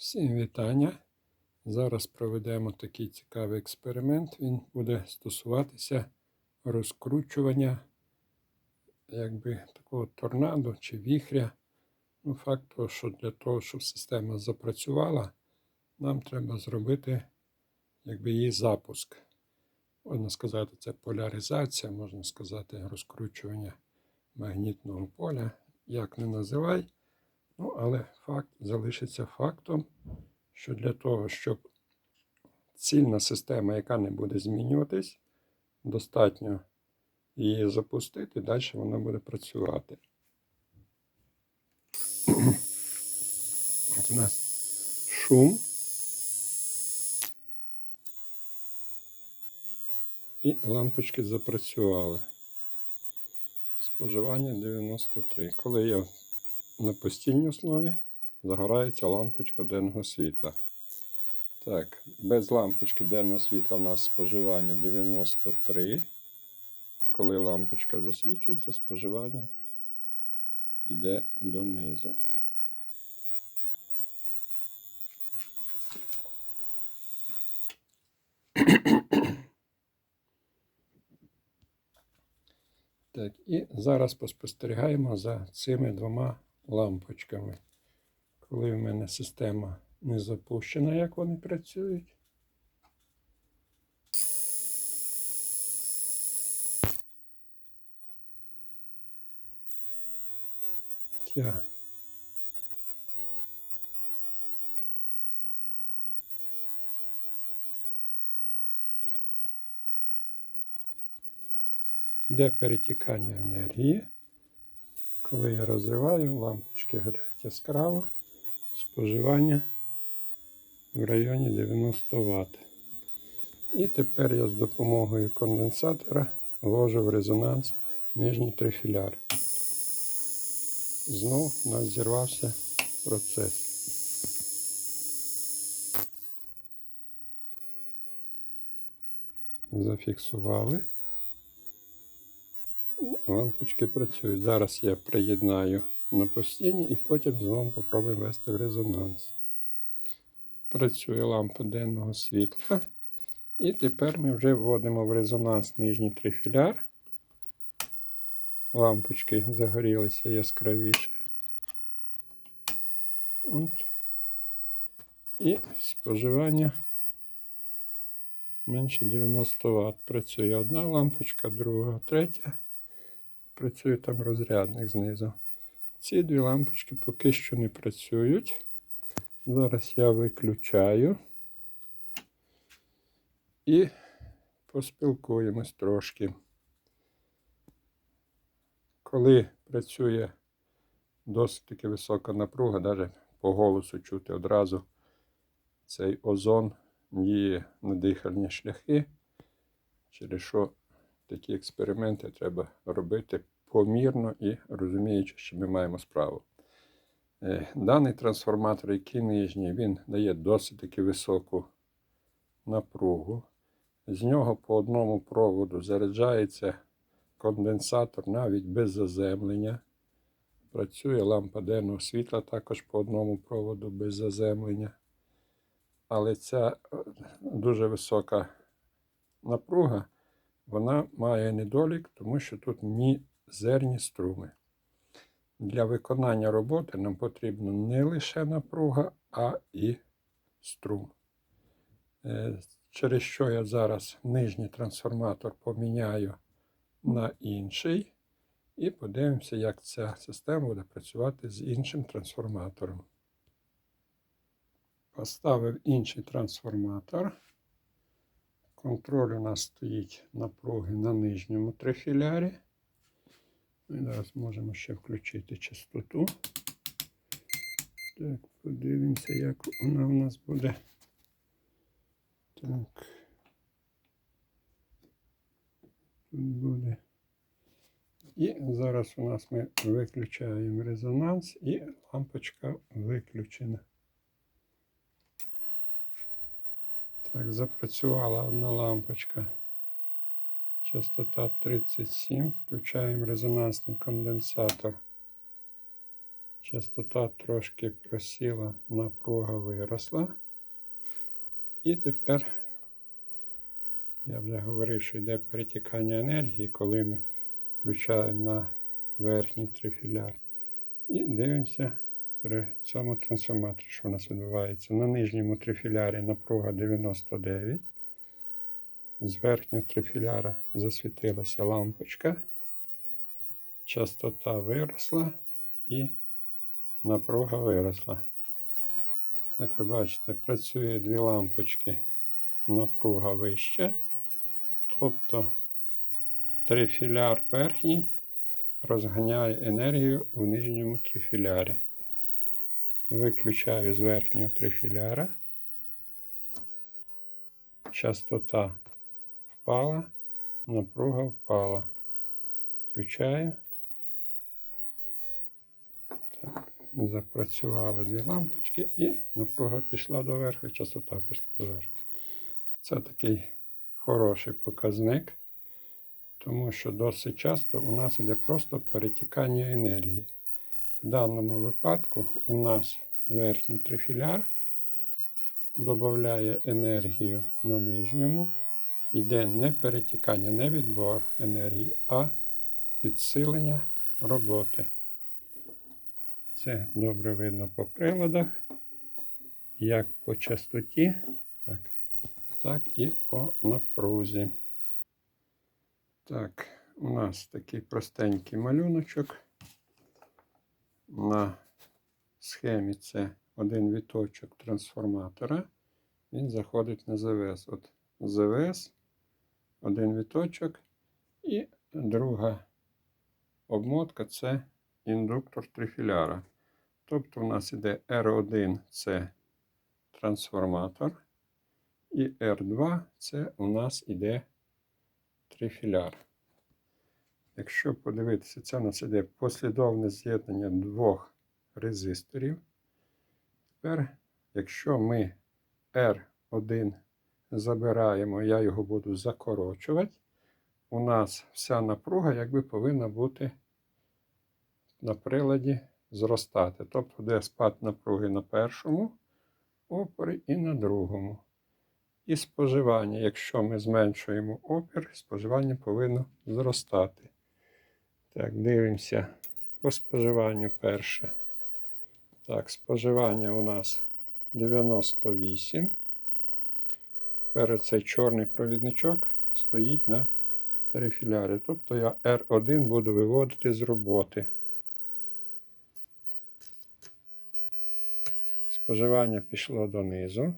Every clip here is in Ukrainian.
Всім вітання. Зараз проведемо такий цікавий експеримент. Він буде стосуватися розкручування якби такого торнадо чи віхря. Ну, факт того, що для того, щоб система запрацювала, нам треба зробити якби, її запуск. Можна сказати, це поляризація, можна сказати, розкручування магнітного поля. Як не називай. Ну, але факт залишиться фактом, що для того, щоб цільна система, яка не буде змінюватись, достатньо її запустити, далі вона буде працювати. От у нас шум. І лампочки запрацювали. Споживання 93. Коли я на постійній основі загорається лампочка денного світла. Так, без лампочки денного світла у нас споживання 93. Коли лампочка засвічується, споживання йде донизу. Так, і зараз поспостерігаємо за цими двома лампочками. Коли в мене система не запущена, як вони працюють. Я Іде перетікання енергії. Коли я розриваю, лампочки горять яскраво, споживання в районі 90 Вт. І тепер я з допомогою конденсатора ввожу в резонанс нижній трифіляр. Знов у нас зірвався процес. Зафіксували. Лампочки працюють. Зараз я приєднаю на постійні і потім знову попробуємо ввести в резонанс. Працює лампа денного світла. І тепер ми вже вводимо в резонанс нижній трифіляр. Лампочки загорілися яскравіше. От. І споживання менше 90 Вт. Працює одна лампочка, друга, третя працює там розрядник знизу. Ці дві лампочки поки що не працюють. Зараз я виключаю і поспілкуємось трошки. Коли працює досить таки висока напруга, навіть по голосу чути одразу цей озон діє на дихальні шляхи, через що такі експерименти треба робити помірно і розуміючи, що ми маємо справу. Е, Даний трансформатор, який нижній, він дає досить таки високу напругу. З нього по одному проводу заряджається конденсатор навіть без заземлення. Працює лампа денного світла також по одному проводу без заземлення. Але ця е, дуже висока напруга вона має недолік, тому що тут мізерні струми. Для виконання роботи нам потрібна не лише напруга, а і струм. Е, Через що я зараз нижній трансформатор поміняю на інший. І подивимося, як ця система буде працювати з іншим трансформатором. Поставив інший трансформатор. Контроль у нас стоїть напруги на нижньому трифілярі. Ми зараз можемо ще включити частоту. Так, подивимося, як вона у нас буде. Так. Тут буде. І зараз у нас ми виключаємо резонанс і лампочка виключена. Так, запрацювала одна лампочка. Частота 37. Включаємо резонансний конденсатор. Частота трошки просіла, напруга виросла. І тепер я вже говорив, що йде перетікання енергії, коли ми включаємо на верхній трифіляр. І дивимося при цьому трансформаторі, що у нас відбувається. На нижньому трифілярі напруга 99. З верхнього трифіляра засвітилася лампочка. Частота виросла і напруга виросла. Як ви бачите, працює дві лампочки, напруга вища. Тобто трифіляр верхній розганяє енергію в нижньому трифілярі. Виключаю з верхнього трифіляра. Частота впала, напруга впала. Включаю. Так, запрацювали дві лампочки і напруга пішла доверху, частота пішла доверху. Це такий хороший показник, тому що досить часто у нас іде просто перетікання енергії. В даному випадку у нас верхній трифіляр додає енергію на нижньому. Йде не перетікання, не відбор енергії, а підсилення роботи. Це добре видно по приладах, як по частоті, так, так і по напрузі. Так, у нас такий простенький малюночок. На схемі це один віточок трансформатора. Він заходить на ЗВС. От ЗВС, один віточок, і друга обмотка це індуктор трифіляра. Тобто у нас іде R1 це трансформатор, і R2 це у нас іде трифіляр. Якщо подивитися, це у нас іде послідовне з'єднання двох резисторів. Тепер, якщо ми R1 забираємо, я його буду закорочувати, у нас вся напруга якби повинна бути на приладі зростати. Тобто де спад напруги на першому опорі і на другому. І споживання, якщо ми зменшуємо опір, споживання повинно зростати. Так, дивимося по споживанню перше. Так, споживання у нас 98. Тепер цей чорний провідничок стоїть на терефілярі. Тобто я R1 буду виводити з роботи. Споживання пішло донизу.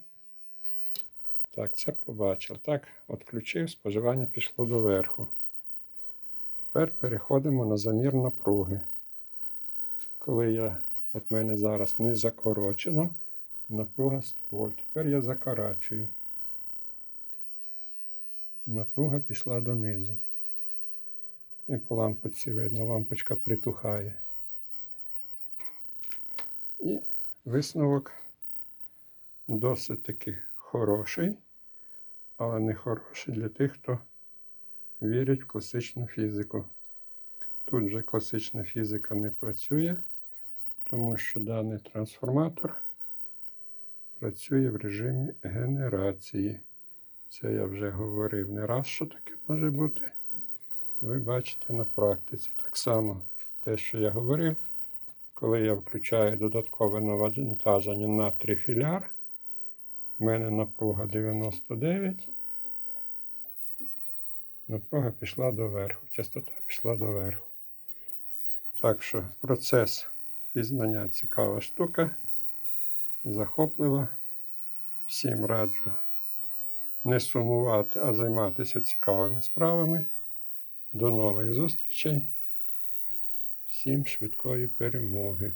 Так, це побачив. Так, відключив, споживання пішло доверху. Тепер переходимо на замір напруги. Коли я, от мене зараз не закорочено, напруга 100 вольт. Тепер я закорачую. Напруга пішла донизу. І по лампочці видно, лампочка притухає. І висновок досить таки хороший, але не хороший для тих, хто вірить в класичну фізику. Тут вже класична фізика не працює, тому що даний трансформатор працює в режимі генерації. Це я вже говорив не раз, що таке може бути. Ви бачите на практиці. Так само те, що я говорив, коли я включаю додаткове навантаження на трифіляр, в мене напруга 99. Напруга пішла доверху, частота пішла доверху. Так що процес пізнання цікава штука, захоплива. Всім раджу не сумувати, а займатися цікавими справами. До нових зустрічей. Всім швидкої перемоги!